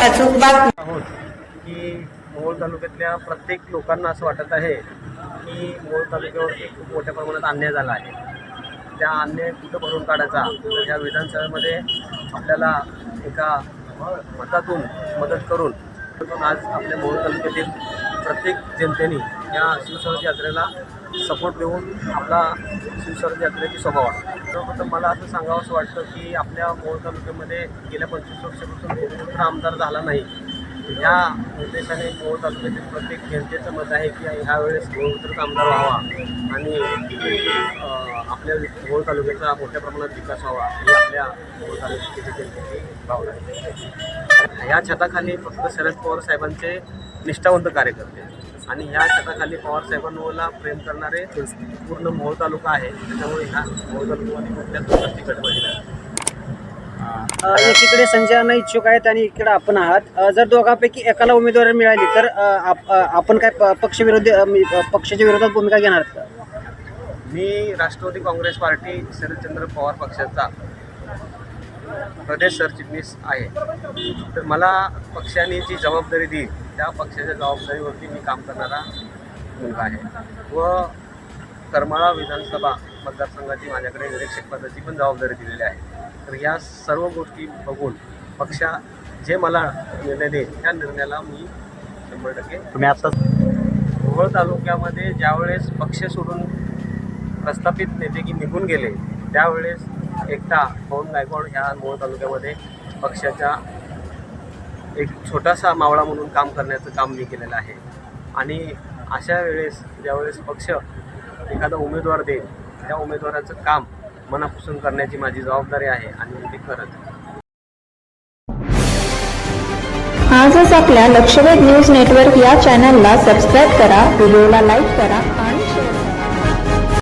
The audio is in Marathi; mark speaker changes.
Speaker 1: अचूक बातमी आहोत की मोहोळ तालुक्यातल्या प्रत्येक लोकांना असं वाटत आहे की मोल तालुक्यावरती खूप मोठ्या प्रमाणात अन्याय झाला आहे. त्या अन्याय कुठं भरून काढायचा? या विधानसभेमध्ये आपल्याला एका मतातून मदत करून आज आपल्या मोहोळ तालुक्यातील प्रत्येक जनतेने या शिवस्वराज्य यात्रेला सपोर्ट देऊन आपला शिवस्वराज्य यात्रेची स्वभाव वाढतो सर्वप्रथम मला असं सांगावं असं वाटतं की आपल्या मोहोळ तालुक्यामध्ये गेल्या पंचवीस वर्षापासून एक आमदार झाला नाही. या उद्देशाने मोहोळ तालुक्यातील प्रत्येक जनतेचं मत आहे की ह्यावेळेस मोहोळचाच आमदार व्हावा आणि आपल्या मोहोळ तालुक्याचा मोठ्या प्रमाणात विकास व्हावा ही आपल्या मोहोळ तालुक्याची जनतेची भावना आहे. ह्या छताखाली फक्त शरद पवार साहेबांचे निष्ठावंत कार्यकर्ते. आणि ह्या छताखाली पवार साहेबांना प्रेम करणारे पूर्ण मोहोळ तालुका आहे. त्याच्यामुळे ह्या मोहोळ तालुक्यामध्ये कुठल्याच प्रकारची गडबडी नाही
Speaker 2: अ, एकीकडे संजय इच्छुक आहेत आणि इकडे आपण आहात. जर दोघांपैकी एकाला उमेदवारी मिळाली तर आपण काय प- पक्षविरोधी पक्षाच्या विरोधात भूमिका घेणार का?
Speaker 1: मी राष्ट्रवादी काँग्रेस पार्टी शरदचंद्र पवार पक्षाचा प्रदेश सरचिटणीस आहे. तर मला पक्षाने जी जबाबदारी दिली त्या पक्षाच्या जबाबदारीवरती मी काम करणारा मुलगा आहे. व करमाळा विधानसभा मतदारसंघाची माझ्याकडे निरीक्षक पदाची पण जबाबदारी दिलेली आहे. तर या सर्व गोष्टी बघून पक्षा जे मला निर्णय देईल त्या निर्णयाला मी शंभर टक्के
Speaker 3: तुम्ही आता
Speaker 1: मोहोळ तालुक्यामध्ये ज्यावेळेस पक्ष सोडून प्रस्थापित नेते की निघून गेले त्यावेळेस एकटा पवन गायकवाड ह्या मोहोळ तालुक्यामध्ये पक्षाच्या एक छोटासा मावळा म्हणून काम करण्याचं काम मी केलेलं आहे. आणि अशा वेळेस ज्यावेळेस पक्ष एखादा उमेदवार देईल त्या उमेदवाराचं काम मनापासून करण्याची माझी जबाबदारी आहे आणि मी ते करत
Speaker 4: आजच आपल्या लक्षवेध न्यूज नेटवर्क या चॅनलला सबस्क्राईब करा व्हिडिओला लाईक करा